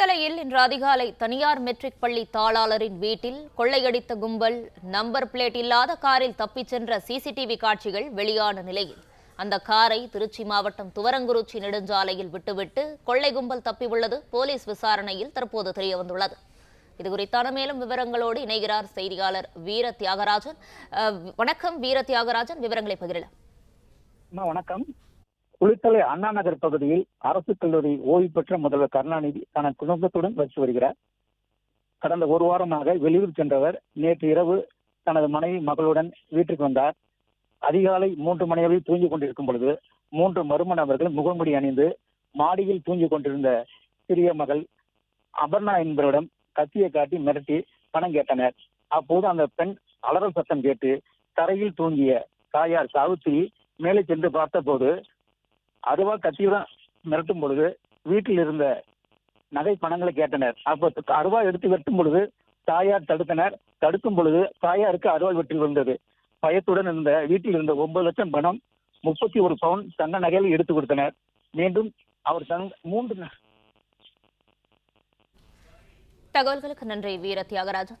குளித்தலையில் இன்று அதிகாலை தனியார் மெட்ரிக் பள்ளி தாளாளரின் வீட்டில் கொள்ளையடித்த கும்பல் நம்பர் பிளேட் இல்லாத காரில் தப்பிச் சென்ற சிசிடிவி காட்சிகள் வெளியான நிலையில். அந்த காரை திருச்சி மாவட்டம் துவரங்குறிச்சி நெடுஞ்சாலையில் விட்டுவிட்டு கொள்ளை கும்பல் தப்பியுள்ளது போலீஸ் விசாரணையில் தற்போது தெரியவந்துள்ளது. இது குறித்தான மேலும் விவரங்களோடு இணைகிறார் செய்தியாளர் வீர தியாகராஜன் வணக்கம் வீர தியாகராஜன் விவரங்களை பகிரலாம். வணக்கம். குளித்தலை அண்ணா நகர் பகுதியில் அரசு கல்லூரி ஓய்வு பெற்ற முதல்வர் கருணாநிதி தனது குடும்பத்துடன் வசித்து வருகிறார். கடந்த ஒரு வாரமாக வெளியூர் சென்றவர் நேற்று இரவு தனது மனைவி மகளுடன் வீட்டுக்கு வந்தார். அதிகாலை மூன்று மணி அளவில் தூங்கிக் கொண்டிருக்கும் பொழுது மூன்று மர்ம நபர்கள் முகமுடி அணிந்து மாடியில் தூங்கிக் கொண்டிருந்த சிறிய மகள் அபர்ணா என்பவரிடம் கத்தியை காட்டி மிரட்டி பணம் கேட்டனர். அப்போது அந்த பெண் அலறல் சத்தம் கேட்டு தரையில் தூங்கிய தாயார் சாவித்திரி மேலே சென்று பார்த்தபோது அருவா கத்தியுடன் மிரட்டும் பொழுது வீட்டில் இருந்த நகை பணங்களை கேட்டனர். அப்போ அருவா எடுத்து வெட்டும் பொழுது தாயார் தடுத்தனர். தடுக்கும் பொழுது தாயாருக்கு அருவாள் வெட்டில் விழுந்தது. பயத்துடன் இருந்த வீட்டில் இருந்த ஒன்பது லட்சம் பணம் முப்பத்தி ஒரு பவுன் தங்க நகையில் எடுத்து கொடுத்தனர். மீண்டும் அவர் தன் மூன்று தகவல்களுக்கு நன்றி வீர தியாகராஜன்.